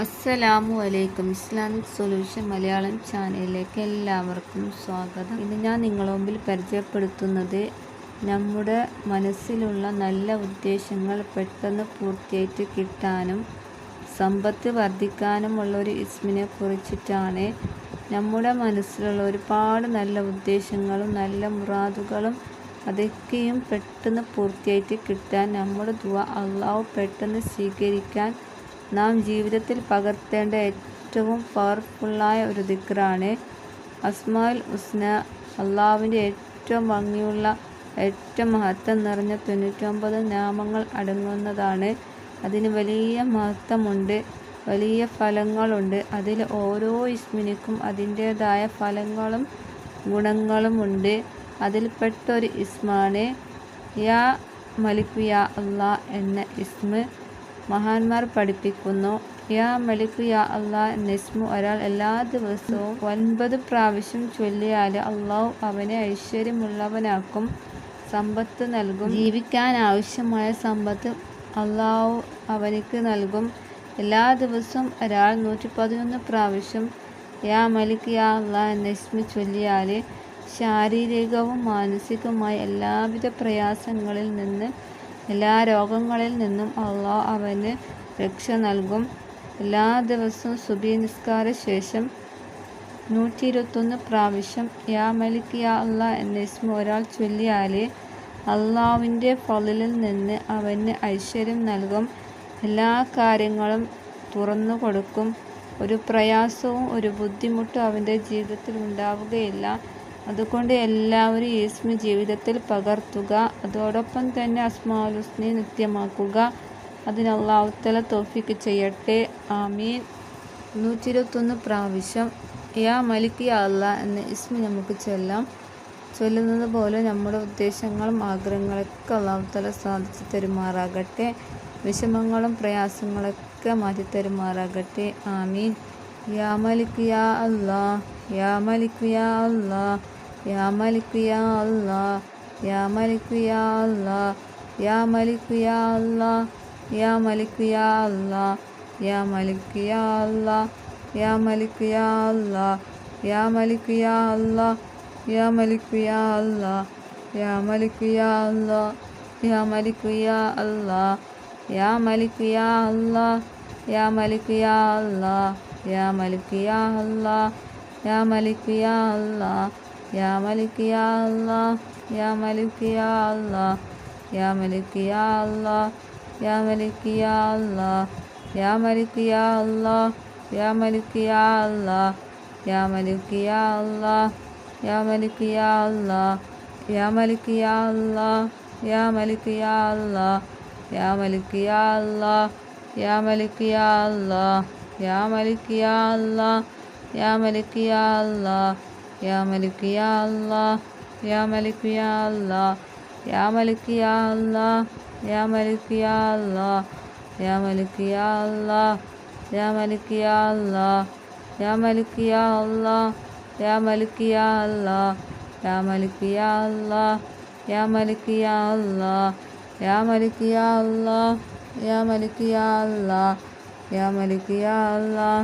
അസ്സലാമു അലൈക്കും. Islamic solution Malayalam ചാനലിലേക്ക് എല്ലാവർക്കും സ്വാഗതം. ഇന്ന് ഞാൻ നിങ്ങളുടെ മുമ്പിൽ പരിചയപ്പെടുത്തുന്നത് നമ്മുടെ മനസ്സിലുള്ള നല്ല ഉദ്ദേശങ്ങൾ പെട്ടെന്ന് പൂർത്തിയായിട്ട് കിട്ടാനും സമ്പത്ത് വർദ്ധിക്കാനുമുള്ള ഒരു ഇസ്മിനെ കുറിച്ചിട്ടാണ് നമ്മുടെ മനസ്സിലുള്ള ഒരുപാട് നല്ല ഉദ്ദേശങ്ങളും നല്ല മുറാദുകളും അതൊക്കെയും പെട്ടെന്ന് പൂർത്തിയായിട്ട് കിട്ടാൻ നമ്മുടെ ദുവ അള്ളാഹു പെട്ടെന്ന് സ്വീകരിക്കാൻ നാം ജീവിതത്തിൽ പകർത്തേണ്ട ഏറ്റവും പവർഫുള്ളായ ഒരു ദിക്റാണ് അസ്മാൽ ഉസ്ന അള്ളാവിന്റെ ഏറ്റവും ഭംഗിയുള്ള ഏറ്റവും മഹത്വം നിറഞ്ഞ തൊണ്ണൂറ്റൊമ്പത് നാമങ്ങൾ അടങ്ങുന്നതാണ്. അതിന് വലിയ മഹത്വമുണ്ട് വലിയ ഫലങ്ങളുണ്ട്. അതിൽ ഓരോ ഇസ്മിനിക്കും അതിന്റേതായ ഫലങ്ങളും ഗുണങ്ങളുമുണ്ട്. അതിൽപ്പെട്ടൊരു ഇസ്മാണ് യാ മലിക് യാ അള്ളാ എന്ന ഇസ്മ്. മഹാന്മാർ പഠിപ്പിക്കുന്നു. യാ മലിക് യാ അള്ളാ നെസ്മു ഒരാൾ എല്ലാ ദിവസവും ഒൻപത് പ്രാവശ്യം ചൊല്ലിയാൽ അള്ളാഹു അവനെ ഐശ്വര്യമുള്ളവനാക്കും. സമ്പത്ത് നൽകും. ജീവിക്കാൻ ആവശ്യമായ സമ്പത്ത് അള്ളാഹു അവനിക്ക് നൽകും. എല്ലാ ദിവസവും ഒരാൾ നൂറ്റി പതിനൊന്ന് പ്രാവശ്യം യാ മലിക് യാ അള്ളാ നെസ്മു ചൊല്ലിയാൽ ശാരീരികവും മാനസികവുമായ എല്ലാവിധ പ്രയാസങ്ങളിൽ നിന്ന് എല്ലാ രോഗങ്ങളിൽ നിന്നും അള്ളാഹ് അവന് രക്ഷ നൽകും. എല്ലാ ദിവസവും സുബി നിസ്കാര ശേഷം നൂറ്റി ഇരുപത്തൊന്ന് പ്രാവശ്യം യാ മലിക് യാ അള്ളാ എന്ന ഇസ്മ ഒരാൾ ചൊല്ലിയാലേ അള്ളാവിന്റെ ഫലിൽ നിന്ന് അവന് ഐശ്വര്യം നൽകും. എല്ലാ കാര്യങ്ങളും തുറന്നു കൊടുക്കും. ഒരു പ്രയാസവും ഒരു ബുദ്ധിമുട്ടും അവന്റെ ജീവിതത്തിൽ ഉണ്ടാവുകയില്ല. അതുകൊണ്ട് എല്ലാവരും ഈസ്മി ജീവിതത്തിൽ പകർത്തുക. അതോടൊപ്പം തന്നെ അസ്മാലുസ്നെ നിത്യമാക്കുക. അതിന് തോഫിക്ക് ചെയ്യട്ടെ. ആമീൻ. നൂറ്റി ഇരുപത്തൊന്ന് പ്രാവശ്യം യാ മലിക് യാ അല്ലാ എന്ന ഇസ്മി നമുക്ക് ചൊല്ലാം. ചൊല്ലുന്നത് പോലെ നമ്മുടെ ഉദ്ദേശങ്ങളും ആഗ്രഹങ്ങളൊക്കെ അള്ളാഹുത്തല സാധിച്ചു തരുമാറാകട്ടെ. വിഷമങ്ങളും പ്രയാസങ്ങളൊക്കെ മാറ്റി തരുമാറാകട്ടെ. ആമീൻ. യാ മലിക് യാ അല്ലാ യാ മലിക് യാ അല്ലാ യാ മലിക് യാ അല്ലാ യാ മലിക് യാ അല്ലാ യാ മലിക് യാ അല്ലാ യാ മലിക് യാ അല്ലാ യാ മലിക് യാ അല്ലാ യാ മലിക് യാ അല്ലാ യാ മലിക് യാ അല്ലാ യാ മലിക് യാ അല്ലാ യാ മലിക് യാ അല്ലാ യാ മലിക് യാ അല്ലാ യാ മലിക് യാ അല്ലാ യാ ملك യാ الله യാ ملك യാ الله യാ ملك യാ الله യാ ملك യാ الله യാ ملك യാ الله യാ ملك യാ الله യാ ملك യാ الله യാ ملك യാ الله യാ ملك യാ الله യാ ملك യാ الله يا ملك يا الله يا ملك يا الله يا ملك يا الله يا ملك يا അല്ലാ യാ മലിക് യാ അല്ലാ യാ മലിക് യാ അല്ലാ യാ മലിക് യാ അല്ലാ യാ മലിക് യാ അല്ലാ യാ മലിക് യാ അല്ലാ യാ മലിക് യാ അല്ലാ യാ മലിക് യാ അല്ലാ യാ മലിക് യാ അല്ലാ യാ മലിക് യാ അല്ലാ യാ മലിക് യാ അല്ലാ യാ മലിക് യാ അല്ലാ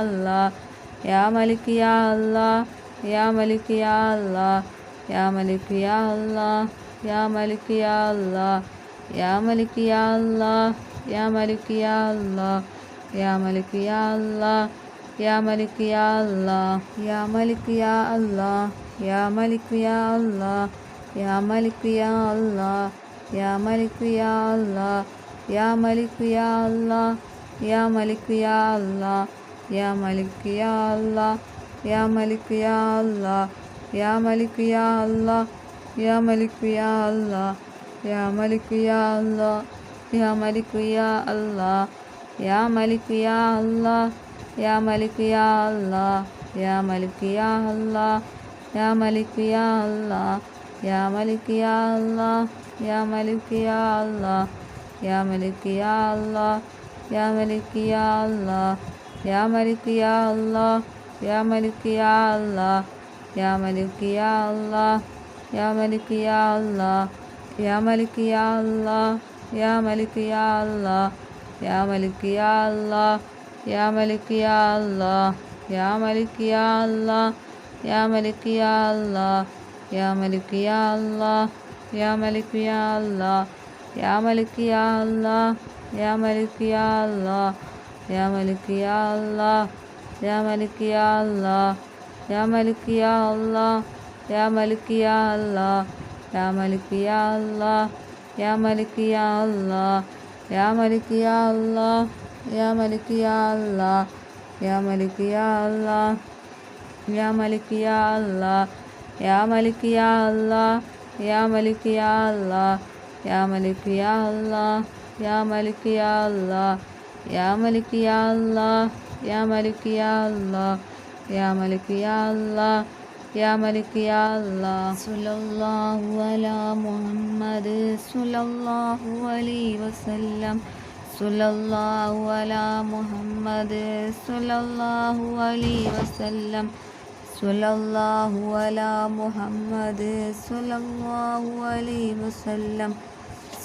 അല്ലാ യാ മലിക് യാ അല്ലാ യാ മലിക് യാ അല്ലാ യാ മലിക് യാ അല്ലാ യാ മലിക് യാ അല്ലാ യാ മലിക് യാ അല്ലാ യാ മലിക് യാ അല്ലാ യാ മലിക് യാ അല്ലാ യാ മലിക് യാ അല്ലാ യാ മലിക് യാ അല്ലാ യാ മലിക് യാ അല്ലാ യാ മലിക് യാ അല്ലാ യാ മലിക് യാ അല്ലാ യാ മലിക് യാ അല്ലാ യാ മലിക് യാ അല്ലാ യാ മലിക് യാ അല്ലാ യാ മലിക് യാ അല്ലാ യാ മലിക് യാ അല്ലാ യാ മലിക് യാ അല്ലാ യാ മലിക് യാ അല്ലാ യാ മലിക് യാ അല്ലാ യാ മലിക് യാ അല്ലാ യാ മലിക് യാ അല്ലാ യാ മലിക് യാ അല്ലാ യാ മലിക് യാ അല്ലാ യാ മലിക് യാ അല്ലാ യാ മലിക് യാ അല്ലാ യാ മലിക് യാ അല്ലാ യാ മലിക് യാ അല്ലാ യാ മലിക് യാ അല്ലാ യാ മലിക് യാ അല്ലാ യാ മലിക് യാ അല്ലാ യാ മലിക് യാ അല്ലാ യാ മലിക് യാ അല്ലാ യാ മലിക് യാ അല്ലാ യാ മലിക് യാ അല്ലാ യാ മലിക് യാ അല്ലാ യാ മലിക് യാ അല്ലാ യാ മലിക് യാ അല്ലാ യാ മലിക് അല്ലാ യാ മലിക് അല്ലാ യാ മലിക് അല്ലാ യാ മലിക് അല്ലാ യാ മലിക് യാ അല്ലാ യാ മലിക് യാ അല്ലാ യാ മലിക് യാ അല്ലാ യാ മലിക് യാ അല്ലാ യാ മലിക് യാ അല്ലാ യാ മലിക് യാ അല്ലാ യാ മലിക് യാ അല്ലാ യാ മലിക് യാ അല്ലാ യാ മലിക് യാ അല്ലാ യാ മലിക് യാ അല്ലാ യാ മലിക് യാ അല്ലാ യാ മലിക് യാ അല്ലാ യാ മലിക് യാ അല്ലാ യാ മലിക് യാ അല്ലാ يا ملك يا الله يا ملك يا الله يا ملك يا الله يا ملك يا الله صلى الله على محمد صلى الله عليه وسلم صلى الله على محمد صلى الله عليه وسلم صلى الله على محمد صلى الله عليه وسلم